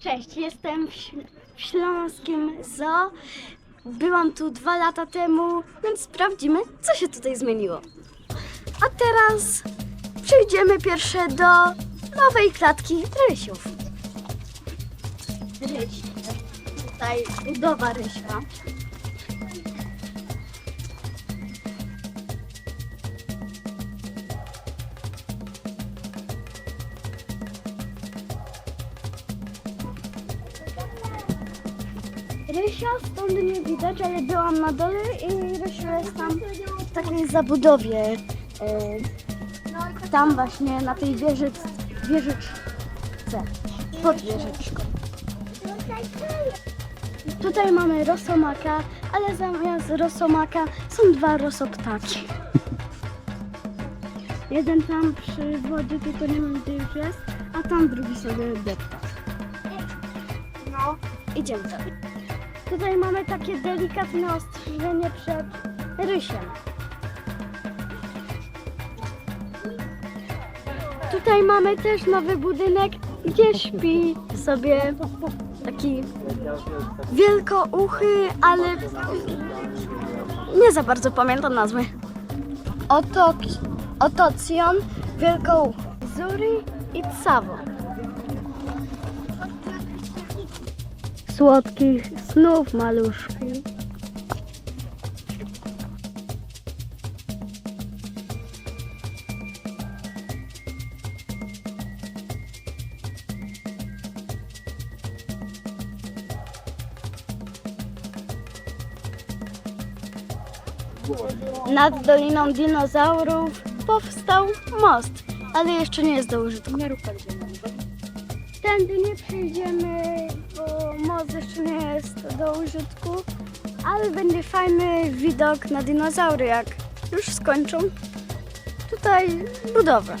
Cześć, jestem w, Śl- w Śląskim Zoo. Byłam tu dwa lata temu, więc sprawdzimy, co się tutaj zmieniło. A teraz przejdziemy pierwsze do nowej klatki rysiów. Ryś. Tutaj budowa rysia. Rysia stąd nie widać, ale byłam na dole i Rysiu jest tam w takiej zabudowie. e, Tam właśnie na tej wieży, wieżyczce, pod wieżyczką. Tutaj mamy rosomaka, ale zamiast rosomaka są dwa rosoptaki. Jeden tam przy wodzie, tylko nie wiem gdzie już jest, a tam drugi sobie depta. No, idziemy dalej. Tutaj mamy takie delikatne ostrzeżenie przed rysiem. Tutaj mamy też nowy budynek, gdzie śpi sobie taki wielkouchy, ale nie za bardzo pamiętam nazwy. Oto, Otocjon, wielkouchy, Zuri i Cawo. Słodkich snów, maluszki. Nad Doliną Dinozaurów powstał most, ale jeszcze nie jest do użytku. Tędy nie przyjdziemy, jest do użytku, ale będzie fajny widok na dinozaury, jak już skończą tutaj budowę.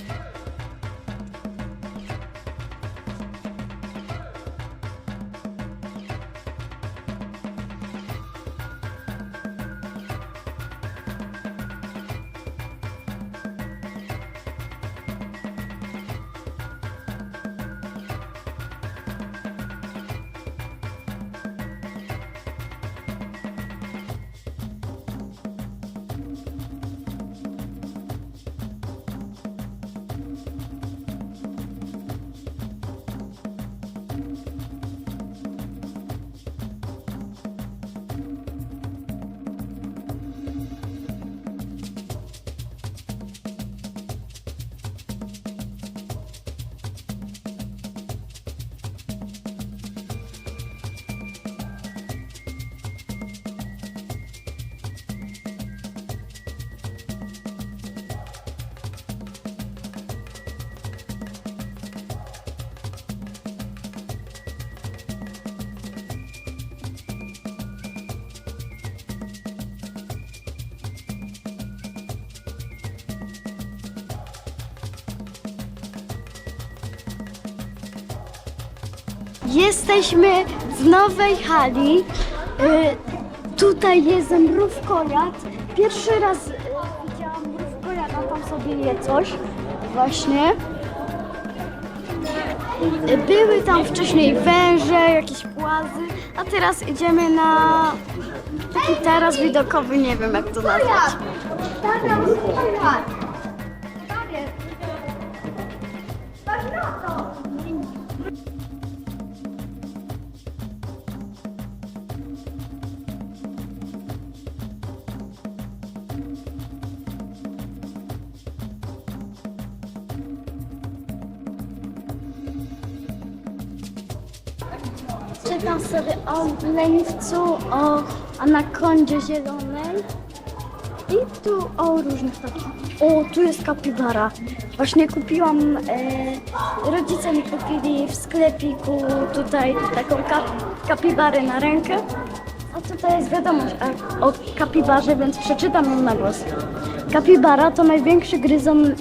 Jesteśmy w nowej hali. Y, tutaj jest mrówkojad. Pierwszy raz y, widziałam mrówkojada, tam sobie je coś. Właśnie. Były tam wcześniej węże, jakieś płazy, a teraz idziemy na taki taras widokowy, nie wiem jak to nazwać. Czytam sobie o leniwcu, o anakondzie zielonej i tu o różnych takich. O, tu jest kapibara. Właśnie kupiłam, e, rodzice mi kupili w sklepiku tutaj taką kap, kapibarę na rękę. A tutaj jest wiadomość a- o kapibarze, więc przeczytam ją na głos. Kapibara to największy gryzon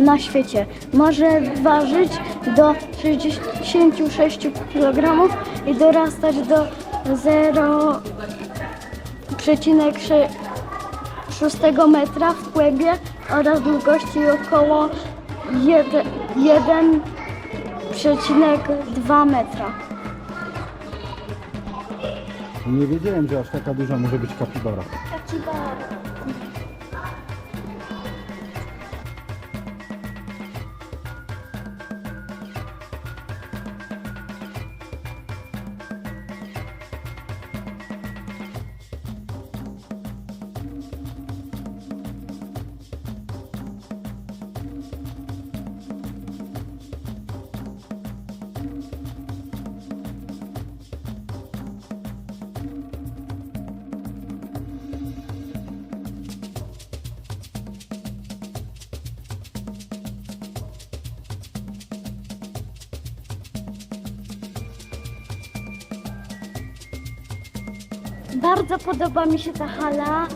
na świecie. Może ważyć do 66 kg i dorastać do 0,6 metra w kłębie oraz długości około 1 2,2 metra. Nie wiedziałem, że aż taka duża może być kapibara. Kapibara. Bardzo podoba mi się ta hala.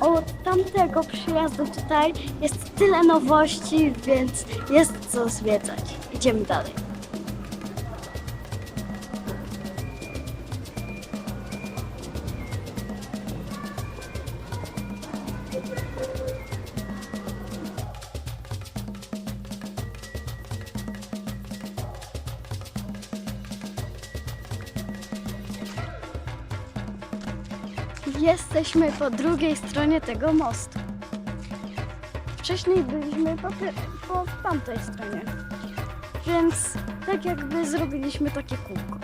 Od tamtego przyjazdu tutaj jest tyle nowości, więc jest co zwiedzać. Idziemy dalej. Jesteśmy po drugiej stronie tego mostu. Wcześniej byliśmy po, po tamtej stronie. Więc tak jakby zrobiliśmy takie kółko.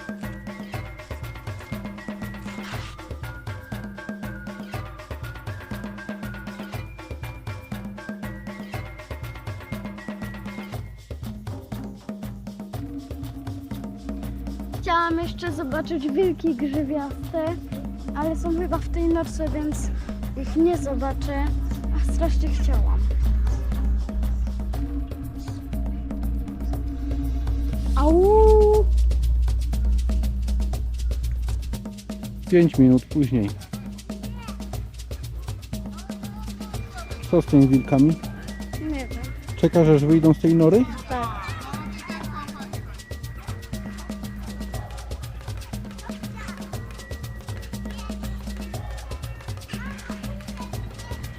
Chciałam jeszcze zobaczyć wilki grzywiaste, ale są chyba w tej nocy, więc ich nie zobaczę, a strasznie chciałam. Au! 5 minut później. Co z tymi wilkami? Nie wiem. Czekasz aż wyjdą z tej nory?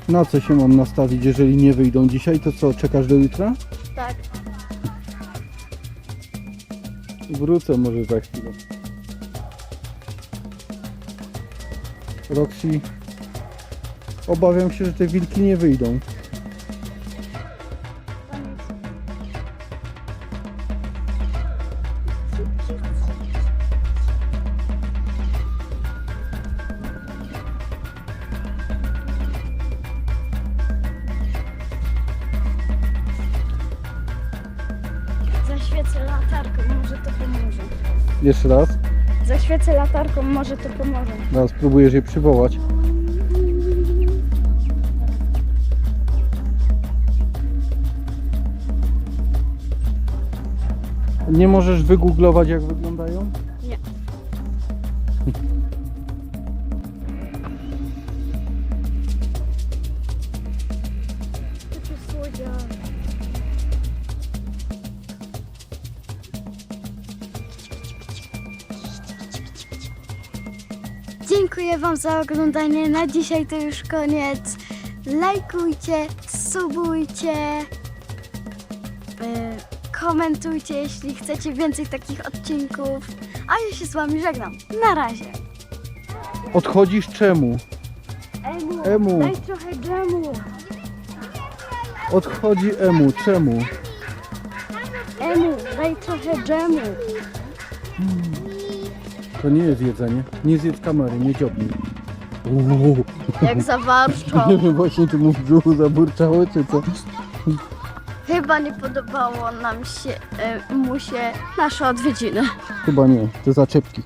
Na co się mam nastawić, jeżeli nie wyjdą dzisiaj? To co, czekasz do jutra? Tak. Wrócę może za chwilę. Roxy, obawiam się, że te wilki nie wyjdą. Zaświecę latarką, może to pomoże. Jeszcze raz. Zaświecę latarką, może to pomoże. Teraz spróbujesz je przywołać. Nie możesz wygooglować jak wyglądają? Dziękuję Wam za oglądanie. Na dzisiaj to już koniec. Lajkujcie, subujcie, e, komentujcie, jeśli chcecie więcej takich odcinków. A ja się z Wami żegnam. Na razie. Odchodzisz czemu? Emu, Emu. daj trochę dżemu. Odchodzi Emu, czemu? Emu, daj trochę dżemu. To nie jest jedzenie. Nie zjedz kamery, nie dziobnij. Uuu. Jak zawarczą. Nie wiem, właśnie tu mu w brzuchu zaburczało, czy co? Chyba nie podobało nam się, e, mu się nasze odwiedziny. Chyba nie, te zaczepki.